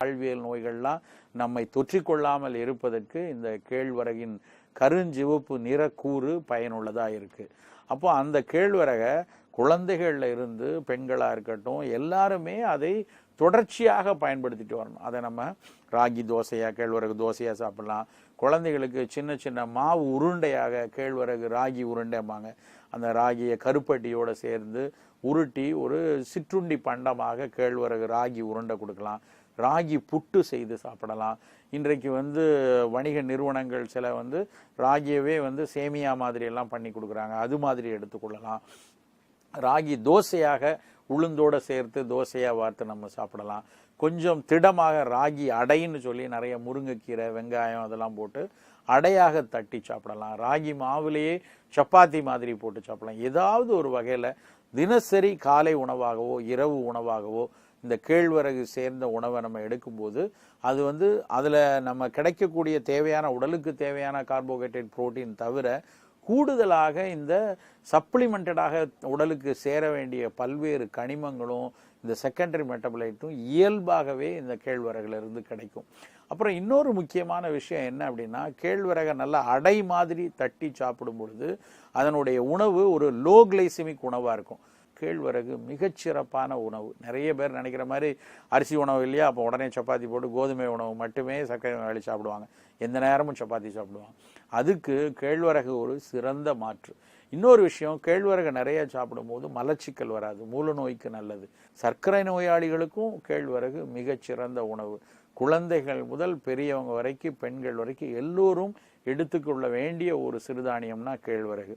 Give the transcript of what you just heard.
வாழ்வியல் நோய்கள்லாம் நம்மை தொற்றிக்கொள்ளாமல் இருப்பதற்கு இந்த கேழ்வரகின் கருஞ்சிவப்பு நிறக்கூறு பயனுள்ளதாக இருக்குது அப்போ அந்த கேழ்வரகை குழந்தைகளில் இருந்து பெண்களாக இருக்கட்டும் எல்லாருமே அதை தொடர்ச்சியாக பயன்படுத்திட்டு வரணும். அதை நம்ம ராகி தோசையாக கேழ்வரகு தோசையாக சாப்பிட்லாம். குழந்தைகளுக்கு சின்ன சின்ன மாவு உருண்டையாக கேழ்வரகு ராகி உருண்டைம்பாங்க. அந்த ராகியை கருப்பட்டியோடு சேர்ந்து உருட்டி ஒரு சிற்றுண்டி பண்டமாக கேழ்வரகு ராகி உருண்டை கொடுக்கலாம். ராகி புட்டு செய்து சாப்பிடலாம். இன்றைக்கு வந்து வணிக நிறுவனங்கள் சில வந்து ராகியவே வந்து சேமியா மாதிரி எல்லாம் பண்ணி கொடுக்குறாங்க. அது மாதிரி எடுத்துக்கொள்ளலாம் ராகி தோசையாக உளுந்தோடு சேர்த்து தோசையாக வார்த்து நம்ம சாப்பிடலாம். கொஞ்சம் திடமாக ராகி அடைன்னு சொல்லி நிறைய முருங்கைக்கீரை வெங்காயம் அதெல்லாம் போட்டு அடையாக தட்டி சாப்பிடலாம். ராகி மாவுலேயே சப்பாத்தி மாதிரி போட்டு சாப்பிடலாம். ஏதாவது ஒரு வகையில் தினசரி காலை உணவாகவோ இரவு உணவாகவோ இந்த கேழ்வரகு சேர்ந்த உணவை நம்ம எடுக்கும்போது அது வந்து அதில் நம்ம கிடைக்கக்கூடிய தேவையான உடலுக்கு தேவையான கார்போஹைட்ரேட் புரோட்டீன் தவிர கூடுதலாக இந்த சப்ளிமெண்டடாக உடலுக்கு சேர வேண்டிய பல்வேறு கனிமங்களும் இந்த செகண்டரி மெட்டபலைட்டும் இயல்பாகவே இந்த கேழ்வரகுல இருந்து கிடைக்கும். அப்புறம் இன்னொரு முக்கியமான விஷயம் என்ன அப்படின்னா கேழ்வரகை நல்லா அடை மாதிரி தட்டி சாப்பிடும் பொழுது அதனுடைய உணவு ஒரு லோ கிளைசிமிக் உணவாக இருக்கும். கேழ்வரகு மிகச்சிறப்பான உணவு. நிறைய பேர் நினைக்கிற மாதிரி அரிசி உணவு இல்லையா? அப்போ உடனே சப்பாத்தி போட்டு கோதுமை உணவு மட்டுமே சர்க்கரை வேலை சாப்பிடுவாங்க. எந்த நேரமும் சப்பாத்தி சாப்பிடுவாங்க. அதுக்கு கேழ்வரகு ஒரு சிறந்த மாற்று. இன்னொரு விஷயம் கேழ்வரகு நிறைய சாப்பிடும்போது மலச்சிக்கல் வராது. மூல நோய்க்கு நல்லது. சர்க்கரை நோயாளிகளுக்கும் கேழ்வரகு மிகச்சிறந்த உணவு. குழந்தைகள் முதல் பெரியவங்க வரைக்கும் பெண்கள் வரைக்கும் எல்லோரும் எடுத்துக்கொள்ள வேண்டிய ஒரு சிறுதானியம்னா கேழ்வரகு.